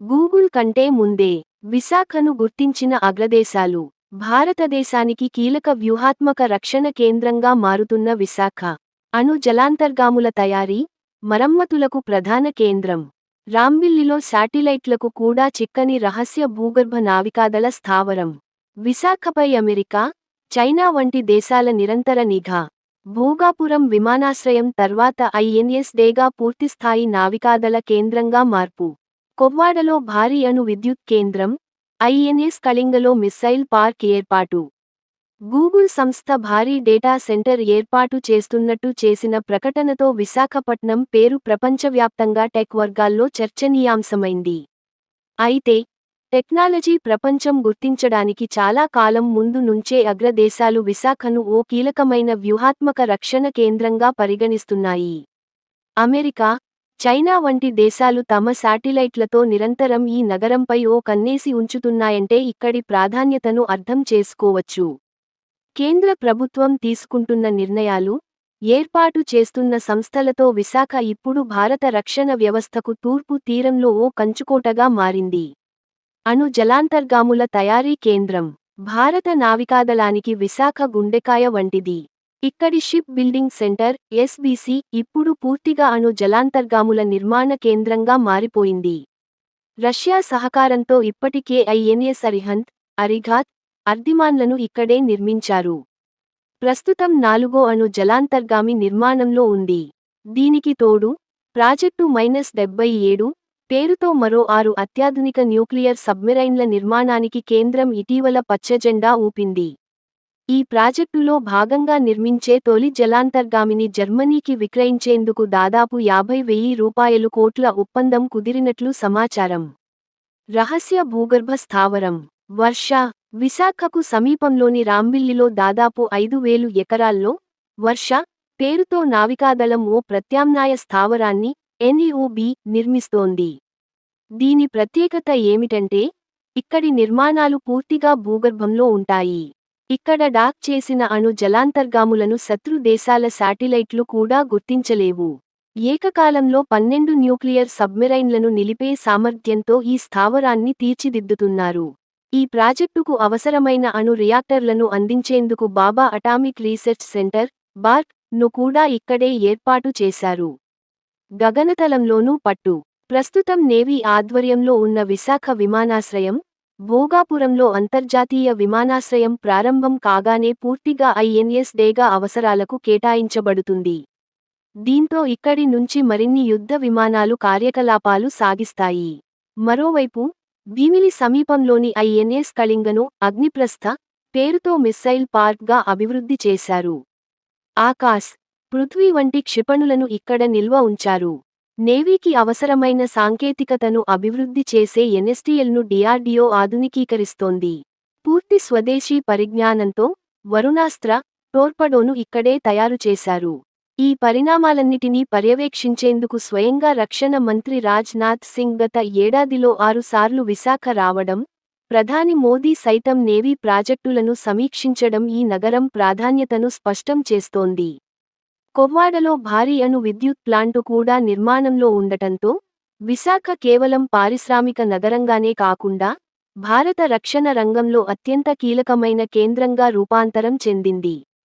Google కంటే ముందే విశాఖను గుర్తించిన అగ్రదేశాలు భారతదేశానికి కీలక వ్యూహాత్మక రక్షణ కేంద్రంగా మారుతున్న విశాఖ. అణు జలాంతర్గాముల తయారీ మరమ్మతులకు ప్రధాన కేంద్రం. రాంబిల్లిలో శాటిలైట్లకు కూడా చిక్కని రహస్య భూగర్భ నావికాదళ స్థావరం. విశాఖపై అమెరికా చైనా వంటి దేశాల నిరంతర నిఘా. భోగాపురం విమానాశ్రయం తర్వాత ఐఎన్ఎస్ డేగా పూర్తిస్థాయి నావికాదళ కేంద్రంగా మార్పు. కొవ్వాడలో భారీ అణు విద్యుత్ కేంద్రం ఐఎన్ఎస్ కళింగలో మిస్సైల్ పార్క్ ఏర్పాటు. గూగుల్ సంస్థ భారీ డేటా సెంటర్ ఏర్పాటు చేస్తున్నట్టు చేసిన ప్రకటనతో విశాఖపట్నం పేరు ప్రపంచవ్యాప్తంగా టెక్ వర్గాల్లో చర్చనీయాంశమైంది. అయితే టెక్నాలజీ ప్రపంచం గుర్తించడానికి చాలా కాలం ముందు నుంచే అగ్రదేశాలు విశాఖను ఓ కీలకమైన వ్యూహాత్మక రక్షణ కేంద్రంగా పరిగణిస్తున్నాయి. అమెరికా చైనా వంటి దేశాలు తమ శాటిలైట్లతో నిరంతరం ఈ నగరంపై ఓ కన్నేసి ఉంచుతున్నాయంటే ఇక్కడి ప్రాధాన్యతను అర్థం చేసుకోవచ్చు. కేంద్ర ప్రభుత్వం తీసుకుంటున్న నిర్ణయాలు ఏర్పాటు చేస్తున్న సంస్థలతో విశాఖ ఇప్పుడు భారత రక్షణ వ్యవస్థకు తూర్పు తీరంలో ఓ కంచుకోటగా మారింది. అణు జలాంతర్గాముల తయారీ కేంద్రం భారత నావికాదళానికి విశాఖ గుండెకాయ వంటిది. ఇక్కడి షిప్ బిల్డింగ్ సెంటర్ ఎస్బీసీ ఇప్పుడు పూర్తిగా అణు జలాంతర్గాముల నిర్మాణ కేంద్రంగా మారిపోయింది. రష్యా సహకారంతో ఇప్పటికే ఐఎన్ఎస్ అరిహంత్ అరిఘాత్ అర్దిమాన్లను ఇక్కడే నిర్మించారు. ప్రస్తుతం నాలుగో అణు జలాంతర్గామి నిర్మాణంలో ఉంది. దీనికి తోడు ప్రాజెక్టు మైనస్ డెబ్బై ఏడు పేరుతో మరో ఆరు అత్యాధునిక న్యూక్లియర్ సబ్మెరైన్ల నిర్మాణానికి కేంద్రం ఇటీవల పచ్చజెండా ఊపింది. ఈ ప్రాజెక్టులో భాగంగా నిర్మించే తొలి జలాంతర్గామిని జర్మనీకి విక్రయించేందుకు దాదాపు యాభై వెయ్యి రూపాయలు కోట్ల ఒప్పందం కుదిరినట్లు సమాచారం. రహస్య భూగర్భ స్థావరం. వర్ష. విశాఖకు సమీపంలోని రాంబిల్లిలో దాదాపు ఐదు వేలు ఎకరాల్లో వర్ష. పేరుతో నావికాదళం ఓ ప్రత్యామ్నాయ స్థావరాన్ని ఎన్ఈఓబి నిర్మిస్తోంది. దీని ప్రత్యేకత ఏమిటంటే ఇక్కడి నిర్మాణాలు పూర్తిగా భూగర్భంలో ఉంటాయి. ఇక్కడ డాక్ చేసిన అణు జలాంతర్గాములను శత్రు దేశాల శాటిలైట్లు కూడా గుర్తించలేవు. ఏకకాలంలో పన్నెండు న్యూక్లియర్ సబ్మెరైన్లను నిలిపే సామర్థ్యంతో ఈ స్థావరాన్ని తీర్చిదిద్దుతున్నారు. ఈ ప్రాజెక్టుకు అవసరమైన అణు రియాక్టర్లను అందించేందుకు బాబా అటామిక్ రీసెర్చ్ సెంటర్ బార్క్ను కూడా ఇక్కడే ఏర్పాటు చేశారు. గగనతలంలోనూ పట్టు. ప్రస్తుతం నేవీ ఆధ్వర్యంలో ఉన్న విశాఖ విమానాశ్రయం భోగాపురంలో అంతర్జాతీయ విమానాశ్రయం ప్రారంభం కాగానే పూర్తిగా ఐఎన్ఎస్ డేగా అవసరాలకు కేటాయించబడుతుంది. దీంతో ఇక్కడి నుంచి మరిన్ని యుద్ధ విమానాలు కార్యకలాపాలు సాగిస్తాయి. మరోవైపు భీమిలి సమీపంలోని ఐఎన్ఎస్ కళింగను అగ్నిప్రస్థ పేరుతో మిస్సైల్ పార్క్గా అభివృద్ధి చేశారు. ఆకాశ్ పృథ్వీ వంటి క్షిపణులను ఇక్కడ నిల్వ ఉంచారు. నేవీకి అవసరమైన సాంకేతికతను అభివృద్ధి చేసే ఎన్ఎస్టీఎల్ను డిఆర్డీఓ ఆధునికీకరిస్తోంది. పూర్తి స్వదేశీ పరిజ్ఞానంతో వరుణాస్త్ర టోర్పడోను ఇక్కడే తయారు చేశారు. ఈ పరిణామాలన్నిటినీ పర్యవేక్షించేందుకు స్వయంగా రక్షణ మంత్రి రాజ్నాథ్ సింగ్ గత ఏడాదిలో ఆరుసార్లు విశాఖ రావడం ప్రధాని మోదీ సైతం నేవీ ప్రాజెక్టులను సమీక్షించడం ఈ నగరం ప్రాధాన్యతను స్పష్టం చేస్తోంది. కొవ్వాడలో భారీ అణు విద్యుత్ ప్లాంటు కూడా నిర్మాణంలో ఉండటంతో విశాఖ కేవలం పారిశ్రామిక నగరంగానే కాకుండా భారత రక్షణ రంగంలో అత్యంత కీలకమైన కేంద్రంగా రూపాంతరం చెందింది.